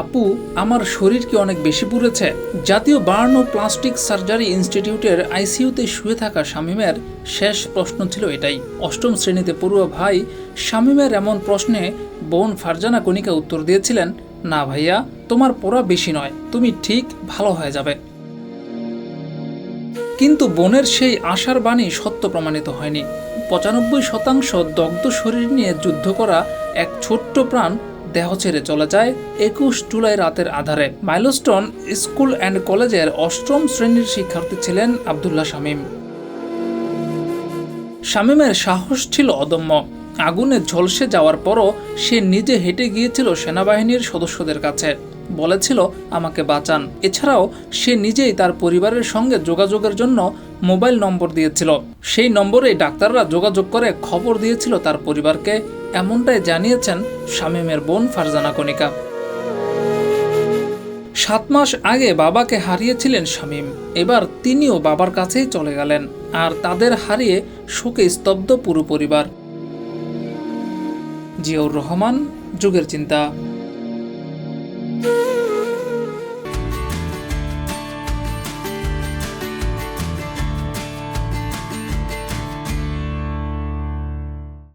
আপু, আমার শরীর কি অনেক বেশি পুড়েছে। জাতীয় বার্ন ও প্লাস্টিক সার্জারি ইনস্টিটিউটের আইসিইউতে শুয়ে থাকা শামীমের শেষ প্রশ্ন ছিল এটাই। অষ্টম শ্রেণীতে পড়ুয়া ভাই শামীমের এমন প্রশ্নে বোন ফারজানা কণিকা উত্তর দিয়েছিলেন, না ভাইয়া, তোমার পড়া বেশি নয়, তুমি ঠিক ভালো হয়ে যাবে। কিন্তু বোনের সেই আশার বাণী সত্য প্রমাণিত হয়নি। পঁচানব্বই শতাংশ দগ্ধ শরীর নিয়ে যুদ্ধ করা এক ছোট্ট প্রাণ দেহ ছেড়ে চলে যায় একুশ জুলাই রাতের আধারে। মাইলস্টোন স্কুল অ্যান্ড কলেজের অষ্টম শ্রেণির শিক্ষার্থী ছিলেন আবদুল্লাহ শামীম। শামীমের সাহস ছিল অদম্য। আগুনে ঝলসে যাওয়ার পরও সে নিজে হেঁটে গিয়েছিল সেনাবাহিনীর সদস্যদের কাছে। বলেছিল, আমাকে বাঁচান। এছাড়াও সে নিজেই তার পরিবারের সঙ্গে যোগাযোগের জন্য মোবাইল নম্বর দিয়েছিল। সেই নম্বরে ডাক্তাররা যোগাযোগ করে খবর দিয়েছিল তার পরিবারকে এমনটাই জানিয়েছেন শামীমের বোন ফারজানা কণিকা। সাত মাস আগে বাবাকে হারিয়েছিলেন শামীম। এবার তিনিও বাবার কাছেই চলে গেলেন আর তাদের হারিয়ে শোকে স্তব্ধ পুরো পরিবার। জিয়াউর রহমান, যুগের চিন্তা।